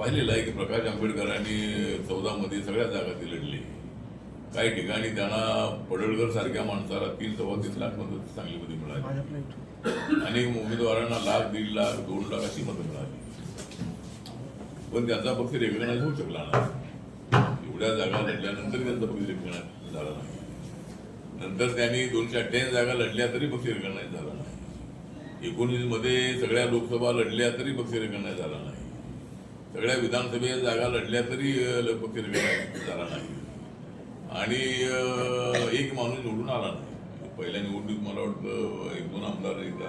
पाहिलेलं आहे की प्रकाश आंबेडकरांनी चौदामध्ये सगळ्या जागा ती लढली. काही ठिकाणी त्यांना पडळकर सारख्या माणसाला तीन सव्वा तीन लाख मतं सांगलीमध्ये मिळाली. अनेक उमेदवारांना लाख दीड लाख दोन लाख अशी मतं मिळाली. पण त्यांचा पक्ष रेकग्नाइज होऊ शकला नाही. एवढ्या जागा लढल्यानंतर त्यांचा पक्ष रेकग्नाइज झाला नाही. नंतर त्यांनी दोनशे अठ्ठ्याऐंशी जागा लढल्या तरी पक्ष रेकग्नाइज झाला नाही. एकोणीसमध्ये सगळ्या लोकसभा लढल्या तरी पक्ष रेकग्नाइज झाला नाही. सगळ्या विधानसभेच्या जागा लढल्या तरी लगभग झाला नाही. आणि एक माणूस निवडून आला नाही. पहिल्या निवडणूक मला वाटतं एक दोन आमदार एक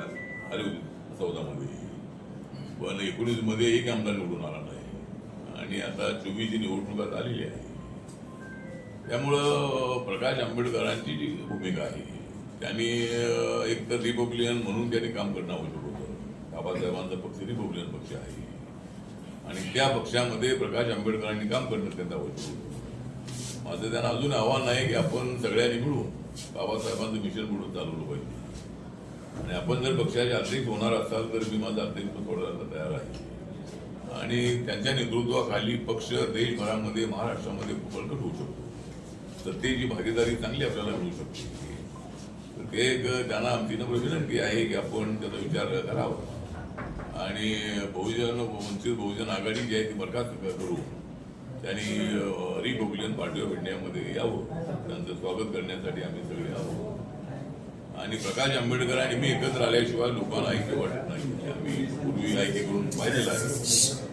आले होते चौदामध्ये. पण एकोणीसमध्ये एक आमदार निवडून आला नाही. आणि आता चोवीसची निवडणुका आलेली आहे. त्यामुळं प्रकाश आंबेडकरांची जी भूमिका आहे त्यांनी एकतर एक तर रिपब्लिकन म्हणून त्यांनी काम करणं आवश्यक होतं. बाबासाहेबांचा पक्ष रिपब्लिकन पक्ष आहे. आणि त्या पक्षामध्ये प्रकाश आंबेडकरांनी काम करणं त्यांना आवश्यक होतं माझं त्यांना अजून आव्हान आहे की आपण सगळ्यांनी मिळून बाबासाहेबांचं मिशन म्हणून चालवलं पाहिजे. आणि आपण जर पक्षाचे अध्यक्ष होणार असाल तर मी माझा अध्यक्ष सोडायला तयार आहे. आणि त्यांच्या नेतृत्वाखाली पक्ष देशभरामध्ये महाराष्ट्रामध्ये बळकट होऊ शकतो. सत्तेची भागीदारी चांगली आपल्याला मिळू शकते. तर ते एक त्यांना आमची विनंती आहे की आपण त्याचा विचार करावा. आणि बहुजन वंचित बहुजन आघाडी जी आहे ती बरखास्त करू. त्यांनी रिपब्लिकन पार्टी ऑफ इंडियामध्ये यावं. त्यांचं स्वागत करण्यासाठी आम्ही सगळे आहोत. आणि प्रकाश आंबेडकर आणि मी एकत्र आल्याशिवाय लोकांना ऐक्य वाटत नाही. आम्ही पूर्वी ऐक्य करून पाहिलेलं आहे.